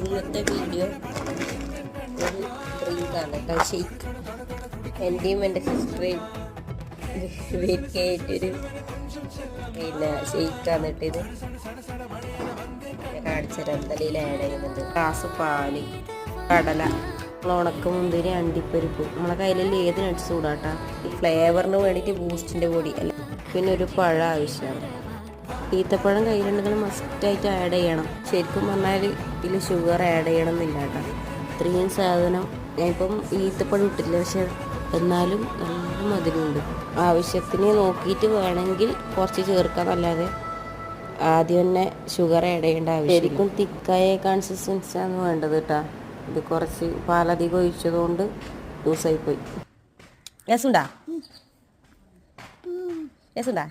ഇന്നത്തെ വീഡിയോ ഒരു ഡ്രിങ്കാണ് കേട്ടോ ഷെയ്ക്ക് എന്റെയും എന്റെ സിസ്റ്ററേയും വീട്ടിലായിട്ടൊരു പിന്നെ ഷെയ്ക്കാണ് ഇട്ടത്. കാണിച്ചത് എന്തലയിൽ ആഡ് ചെയ്യുന്നുണ്ട്. ഗ്ലാസ് പാൽ കടല ഉണക്ക മുന്തിരി അണ്ടിപ്പരിപ്പ്. നമ്മളെ കയ്യിലുള്ള ഏത് നട്ട്സ് കൂടാട്ടാ ഈ ഫ്ലേവറിന് വേണ്ടിയിട്ട് ബൂസ്റ്റിന്റെ പൊടി. അല്ല പിന്നെ ഒരു പഴം ആവശ്യമാണ്. ഈത്തപ്പഴം കയ്യിലുണ്ടെങ്കിൽ മസ്റ്റായിട്ട് ആഡ് ചെയ്യണം. ശരിക്കും പറഞ്ഞാൽ ഇതിൽ ഷുഗർ ആഡ് ചെയ്യണമെന്നില്ല കേട്ടോ ഇത്രയും സാധനം ഞാനിപ്പം ഈത്തപ്പഴം ഇട്ടില്ല പക്ഷെ എന്നാലും നല്ല മധുരമുണ്ട് ആവശ്യത്തിന് നോക്കിയിട്ട് വേണമെങ്കിൽ കുറച്ച് ചേർക്കാന്നല്ലാതെ ആദ്യം തന്നെ ഷുഗർ ആഡ് ചെയ്യേണ്ട ആവശ്യം ശരിക്കും തിക്കായ കൺസിസ്റ്റൻസി ആണ് വേണ്ടത് കേട്ടോ ഇത് കുറച്ച് പാലധികം ഒഴിച്ചതുകൊണ്ട് ലൂസായി പോയി രസുണ്ടാ രസുണ്ടാ.